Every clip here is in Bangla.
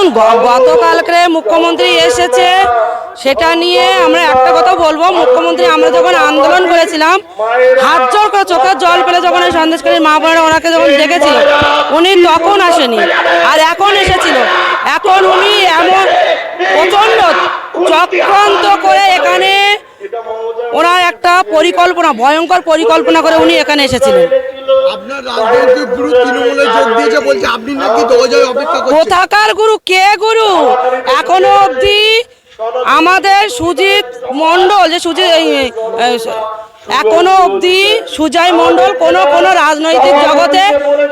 দেখুন গতকালকে মুখ্যমন্ত্রী এসেছে, সেটা নিয়ে আমরা একটা কথা বলব। মুখ্যমন্ত্রী, আমরা যখন আন্দোলন করেছিলাম, হাত জোর করে চোখের জল পেলে যখন এই সন্দেশকারী মা বোনেরা ওনাকে যখন ডেকেছিল উনি তখন আসেনি, আর এখন এসেছিল। এখন উনি এমন প্রচণ্ড চক্রান্ত করে এখানে ওনার একটা পরিকল্পনা, ভয়ঙ্কর পরিকল্পনা করে উনি এখানে এসেছিলেন। আপনার রাজনৈতিক গুরু তৃণমূলে যোগ দিয়েছে বলছে, আপনি নাকি দরজায় অপেক্ষা করছেন। কোথাকার গুরু, কে গুরু? এখনও অবধি আমাদের সুজিত মণ্ডল, যে সুজিত এখনও অবধি সুজয় মণ্ডল কোন কোন রাজনৈতিক জগতে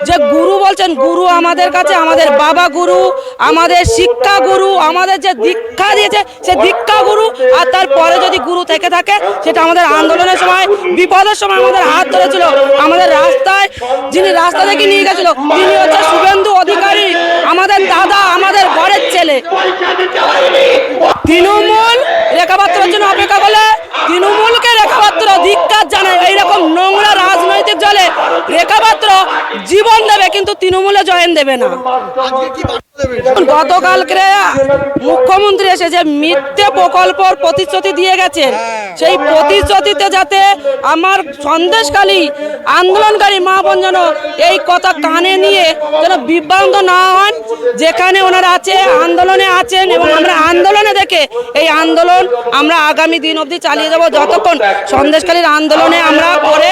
যে গুরু বলছেন, গুরু আমাদের কাছে, আমাদের বাবা গুরু, আমাদের শিক্ষা গুরু, আমাদের যে দীক্ষা দিয়েছে, সে দীক্ষা গুরু। আর তারপরে যদি গুরু থেকে থাকে, সেটা আমাদের আন্দোলনের সময়, বিপদের সময় আমাদের হাত ধরেছিল। আমাদের রাস্তায় যিনি রাস্তা থেকে নিয়ে গেছিল, তিনি হচ্ছে শুভেন্দু অধিকারী আমাদের দাদা আমাদের ঘরের ছেলে তৃণমূল রেখাপাত্রের জন্য অপেক্ষা করলে তৃণমূলকে রেখাপাত্র ধিক্কার জানায় এইরকম নোংরা রাজনৈতিক জলে রেখাপাত্র জীবন দেবে কিন্তু তৃণমূলে জয়েন দেবে না। গতকালকে মুখ্যমন্ত্রী এসে যে মিথ্যে প্রকল্পর প্রতিশ্রুতি দিয়ে গেছেন সেই প্রতিশ্রুতিতে যাতে আমার সন্দেশকালী আন্দোলনকারী মা বোন যেন এই কথা কানে নিয়ে যেন বিভ্রান্ত না হন যেখানে ওনারা আছে আন্দোলনে আছেন এবং আমরা আন্দোলনে দেখে এই আন্দোলন আমরা আগামী দিন অবধি চালিয়ে যাব যতক্ষণ সন্দেশকালীর আন্দোলনে আমরা করে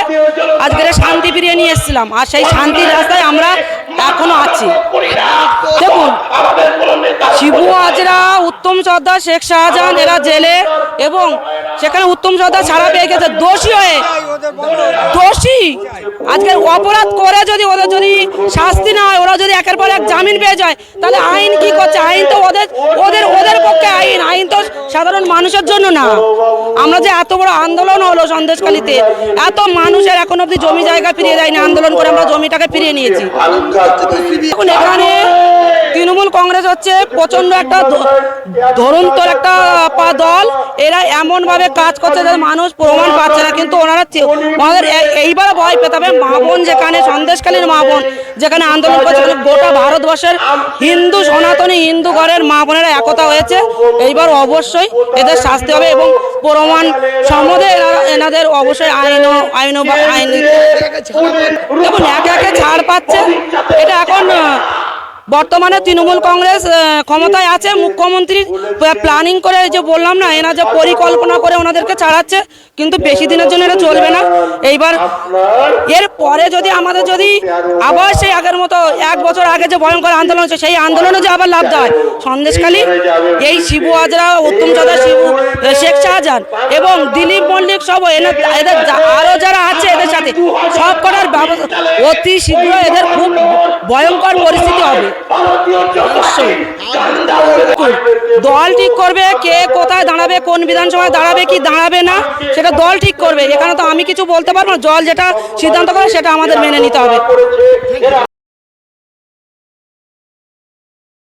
আজকের শান্তি নিয়ে এসেছিলাম। আর সেই শান্তির রাস্তায় আমরা এখনও আছি। দেখুন, শিবু হাজরা, উত্তম সর্দার শেখ শাহজাহান, এরা জেলে এবং সেখানে উত্তম সর্দার ছাড়া পেয়ে গেছে। দোষী হয়ে। দোষী। আজকে অপরাধ করে যদি ওরা যদি শাস্তি না হয়, ওরা যদি এক জামিন পেয়ে যায়। তাহলে আইন কি করছে? আইন তো ওদের ওদের ওদের পক্ষে আইন। আইন তো সাধারণ মানুষের জন্য না। আমরা যে এত বড় আন্দোলন হলো সন্দেশখালীতে এত মানুষের এখন অব্দি জমি জায়গা ফিরিয়ে দেয়নি আন্দোলন করে আমরা জমিটাকে ফিরিয়ে নিয়েছি। এখন এখানে তৃণমূল কংগ্রেস হচ্ছে প্রচণ্ড একটা ধরন্তর একটা পা- দল। এরা এমন ভাবে কাজ করছে যে মানুষ প্রমাণ পাচ্ছে না। কিন্তু ওনারা ওনাদের এইবার ভয় পেতে হবে। মা বোন যেখানে সন্দেশকালীন মা বোন যেখানে আন্দোলন করছে গোটা ভারতবর্ষের হিন্দু সনাতনী হিন্দু ঘরের মা বোনেরা একতা হয়েছে। এইবার অবশ্যই এদের শাস্তি হবে এবং প্রমাণ সম্বন্ধে এনাদের অবশ্যই আইন আইন আইন দেখুন একে একে ছাড় পাচ্ছে। এটা এখন বর্তমানে তৃণমূল কংগ্রেস ক্ষমতায় আছে, মুখ্যমন্ত্রী প্ল্যানিং করে যে বললাম না এনা যে পরিকল্পনা করে ওনাদেরকে ছাড়াচ্ছে, কিন্তু বেশি দিনের জন্য এটা চলবে না। এইবার এর পরে যদি আমাদের যদি আবার সেই আগের মতো এক বছর আগে যে ভয়ঙ্কর আন্দোলন হচ্ছে, সেই আন্দোলনে যে আবার লাভ দেয়, সন্দেশখালী, এই শিবু আজরা উত্তম চাঁদা শিবু শাহজাহান এবং দিলীপ মল্লিক সব এদের যা- আরও যারা আছে এদের সাথে সব করার অতি শীঘ্র এদের খুব ভয়ঙ্কর পরিস্থিতি হবে। দল ঠিক করবে কে কোথায় দাঁড়াবে, কোন বিধানসভায় দাঁড়াবে, কি দাঁড়াবে না, সেটা দল ঠিক করবে। এখানে তো আমি কিছু বলতে পারব না। জল যেটা সিদ্ধান্ত করে সেটা আমাদের মেনে নিতে হবে।